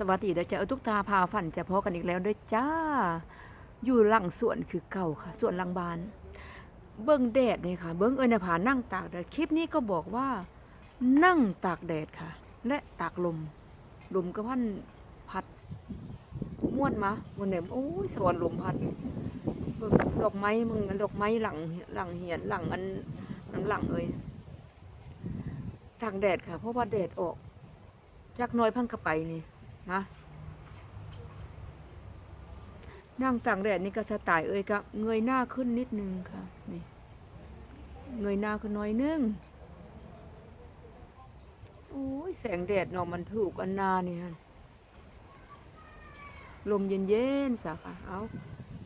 สวัสดีเด้อจ้าทุกตาพาฝันจะพอกันอีกแล้วด้อจ้า อยู่หลังสวนคือเก่าค่ะสวนหลังบาน เบิ้งแดดนี่ค่ะ เบิ้งเอิญผานั่งตากแดดคลิปนี้ก็บอกว่า นั่งตากแดดค่ะ และตากลม ลมก็พันพัดม่วนมาวันไหนโอ้ยสวรรค์ลมพัดเบิ่งดอกไม้มึงดอกไม้หลังหลังเหียนหลังอันหลังหลังเอ้ยตากแดดค่ะ เพราะว่าแดดออกจากน้อยพันกระไปนี่ นะนั่งต่ากแดดนี่ก็สไตล์เอ้ยก็เงยหน้าขึ้นนิดนึงค่ะนี่เงยหน้าขึ้นน้อยนึงโอ้ยแสงแดดเนาะมันถูกอันนาเนี่ยลมเย็นๆสะค่ะเอา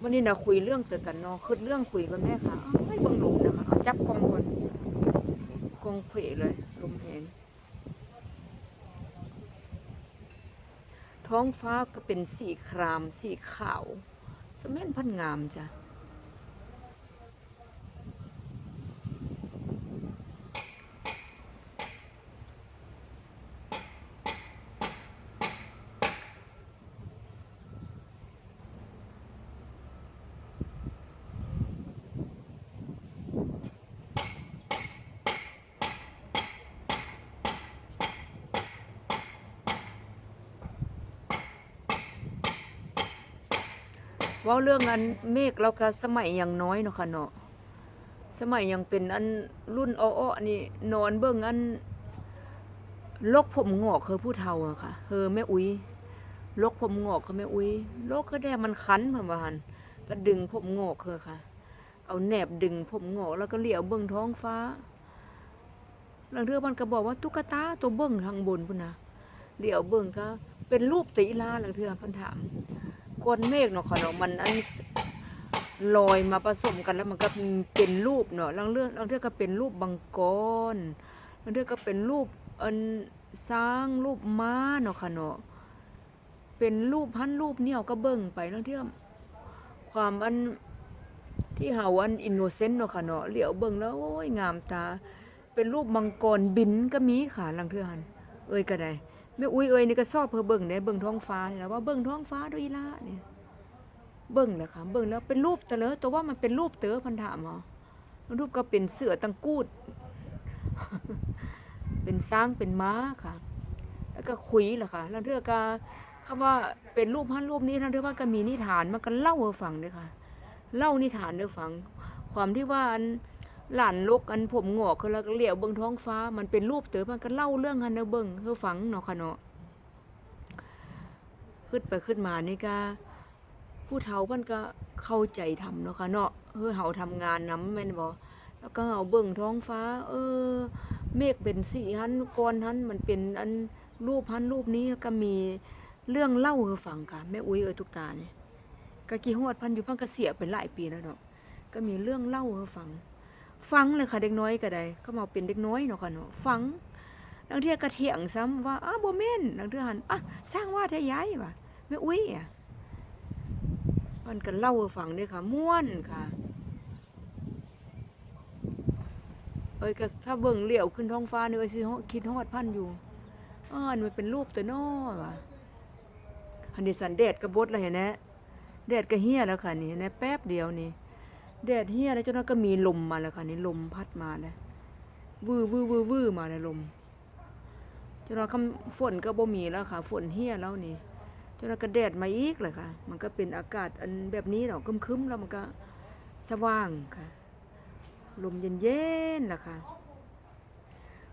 วันนี้นะคุยเรื่องเตือนกันเนาะคือเรื่องคุยกันแม่ค่ะไม่เบิ่งลมนะคะเอาจับกองก่อนกองเผเลยลมแหง ท้องฟ้าก็เป็นสีคราม สีขาวสมัยพันงามจ้ะ ว่าเรื่องอันเมฆเราก็สมัยยังน้อยเนาะค่ะเนาะสมัยยังเป็นอันรุ่นอ้อๆนี่นอนเบิ่งอันลกผมงอกคือผู้เฒ่าอะค่ะเฮอแม่อุ้ยลกผมงอกคือแม่อุ้ยลกก็ได้มันคันเพิ่นว่าหั่นก็ดึงผมงอกคือค่ะ เอาแหนบดึงผมงอกแล้วก็เหลียวเบิ่งท้องฟ้าบางเทื่อมันก็บอกว่าตุ๊กตาตัวเบิ่งทางบนพุ่นนะเหลียวเบิ่งก็เป็นรูปติลาบางเทื่อพิ่นถาม ก้อนเมฆเนาะค่ะเนาะมันอันลอยมาผสมกันแล้วมันก็เป็นรูปเนาะบางเรื่องบางเทื่องก็เป็นรูปบังกรบางเทื่องก็เป็นรูปอันสร้างรูปม้าเนาะค่ะเนาะเป็นรูปพันรูปเนี่ยวก็เบิ่งไปบางเทื่องความอันที่เฮาอันอินโนเซนต์เนาะค่ะเนาะเหลียวเบิ่งแล้วโอ้ยงามตา เป็นรูปมังกรบินก็มีค่ะลังเทื่อหันเอ้ยก็ได้ ม่อุ้ยเอ้ยนี่ก็ชอบเพอเบิ่งเนี่ยเบิ่งท้องฟ้าเนี่และว่าเบิ่งท้องฟ้าด้วยละเนี่ยเบิ่งแหละค่ะเบิ่งแล้วเป็นรูปตลอตัวว่ามันเป็นรูปเต๋อพันถามเหรอรูปก็เป็นเสือตังกูด เป็นช้างเป็นม้าค่ะ แล้วก็ขุยแหละค่ะ แล้วเทื่องก็คำว่าเป็นรูปพันรูปนี้ท่านเทื่อว่าก็มีนิทานมันก็เล่าให้ฟังเด้อค่ะ เล่านิทานให้ฟัง ความที่ว่าอัน หลานลกอันผมงอกคือแล้วก็เหลียวเบิ่งท้องฟ้า มันเป็นรูปเต๋อมันก็เล่าเรื่องหันเด้อเบิ่งให้ฟังเนาะค่ะเนาะขึ้นไปขึ้นมานี่ก็ผู้เฒ่าเพิ่นก็เข้าใจทำเนาะค่ะเนาะเออเฮาทำงานนำแม่นบ่แล้วก็เฮาเบิ่งท้องฟ้า เออ เมฆเป็นสีหันก้อนหันมันเป็นอันรูปหันรูปนี้ก็มีเรื่องเล่าให้ฟังค่ะแม่อุ้ยเอ้ยทุกตานี่ก็กี่ฮอดพันอยู่พันก็เสียเป็นหลายปีแล้วเนาะก็มีเรื่องเล่าให้ฟัง ฟังเลยค่ะเด็กน้อยก็ได้เขามาเป็นเด็กน้อยเนาะค่ะเนาะฟังบางเทียก็เถียงซ้ำว่าอ้าบ่แม่นบางเทื่อหันอะสร้างว่าแท้ยายว่ะแม่อุ้ยอะมันก็เล่าให้ฟังด้อค่ะม่วนค่ะเอ้ยก็ถ้าเบิ่งเหลี่ยวขึ้นท้องฟ้านี่เอ้ยสิฮอดคิดฮอดพันอยู่อ้อนี่มันเป็นรูปตัวน้อว่ะหันดิสันแดดก็บดแล้วเห็นแนะแดดก็เหี่ยแล้วค่ะนี่เห็นแนะแป๊บเดียวนี่ แดดเฮียแล้วเจ้านั้นก็มีลมมาแล้วค่ะนี่ลมพัดมาแล้ววื้อวื้อวื้อวื้อมาเลยลมเจ้านั้นคำฝนก็บ่มีแล้วค่ะ ฝนเฮียแล้วนี่เจ้านั้นก็แดดมาอีกเลยค่ะ มันก็เป็นอากาศอันแบบนี้เนาะคึมๆแล้วมันก็สว่างค่ะ ลมเย็นๆล่ะค่ะ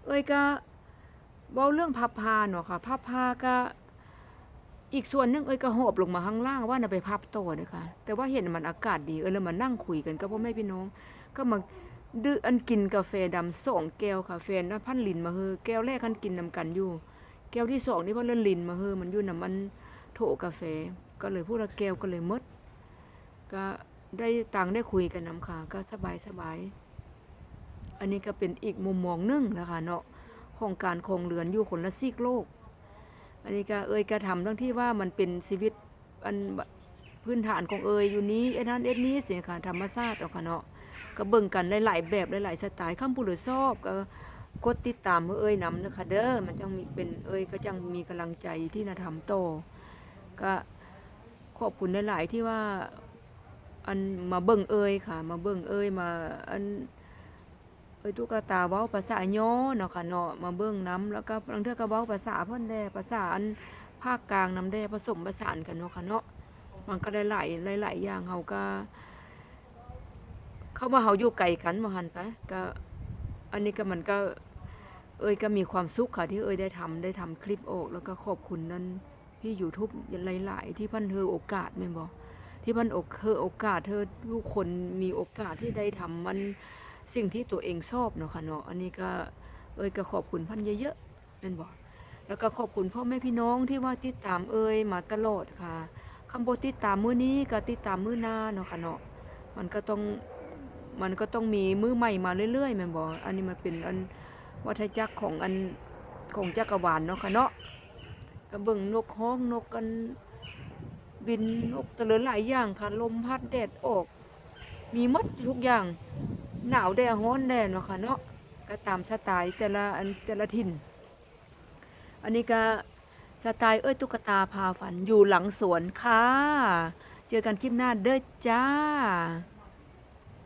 เอ้ยก็เว้าเรื่องพับพาเนาะค่ะพับพาก็ อีกส่วนหนึงเอ้ยก็หอบลงมาข้างล่างว่าน่ะไปพับต่อเด้อค่ะแต่ว่าเห็นมันอากาศดีเอ้ยแล้วมานั่งคุยกันกับพ่อแม่พี่น้อง ก็มาดื้ออันกินกาแฟดำสองแก้วค่ะแฟนน่ะพันลินมาเฮอแก้วแรกคันกินนำกันอยู่ แก้วที่สองนี่เพิ่นเล่นลินมาเฮอมันอยู่นำมันโถกาแฟ ก็เลยพูดละแก้วก็เลยหมด ก็ได้ตังได้คุยกันนำค่ะ ก็สบายสบายอันนี้ก็เป็นอีกมุมมองหนึงนะคะเนาะของการคงเรือนอยู่คนละซีกโลก อันนี้ก็เอ่ยกระทำทั้งที่ว่ามันเป็นชีวิตอันพื้นฐานของเอยอยู่นี้ไอ้นั่นเอ็ดนี้เสียค่ะธรรมชาติเอาค่ะเนาะก็เบิ่งกันหลายๆแบบหลายๆสไตล์คำพูดหรือชอบก็กดติดตามเพื่อเอ้ยนำนะคะเด้อมันจังมีเป็นเอ้ยก็จังมีกำลังใจที่จะทำโตก็ขอบคุณหลายๆที่ว่าอันมาเบิ่งเอ้ยค่ะ มาเบิ่งเอ้ยมาอัน เอ้ยตุ๊กตาเว้าภาษาย่อเนาะค่ะเนาะมาเบิ่งน้แล้วก็บางเทื่อก็เว้าภาษาเพิ่นแด่ภาษาอันภาคกลางน้ำแด่ผสมผสานกันเนาะค่ะเนาะมันก็ได้หลายหลายๆอย่างเฮาก็เขาว่าเฮาอยู่ไกลกันบ่หันไปก็อันนี้ก็มันก็ เอ้ยก็มีความสุขค่ะที่เอ้ยได้ทำได้ทำคลิปออก แล้วก็ขอบคุณนั่นพี่ YouTube หลาย ๆ ที่พิ่นเฮอโอกาสแม่นบ่ที่พิ่นอกเฮอโอกาสเธอทุกคนมีโอกาสที่ได้ทำมัน สิ่งที่ตัวเองชอบเนาะค่ะเนาะอันนี้ก็เอ้ยก็ขอบคุณพันเยอะๆแม่นบ่แล้วก็ขอบคุณพ่อแม่พี่น้องที่ว่าติดตามเอ้ยมาตลอดค่ะคำบ่ติดตามมือนี้ก็ติดตามมือหน้าเนาะค่ะเนาะมันก็ต้องมันก็ต้องมีมือใหม่มาเรื่อยๆแม่นบ่อันนี้มันเป็นอันวัฏจักรของอันของจักรวาลเนาะค่ะเนาะก็เบิ่งนกฮ้องนกกันบินนกตะเลินหลายอย่างค่ะ ลมพัดแดดออก มีมดทุกอย่าง หนาวแดดร้อนแดดเนาะค่ะเนาะก็ตามสไตล์แต่ละอันแต่ละถิ่น อันนี้ก็สไตล์เอ้ยตุ๊กตาพาฝันอยู่หลังสวนค่ะ เจอกันคลิปหน้าเด้อจ้า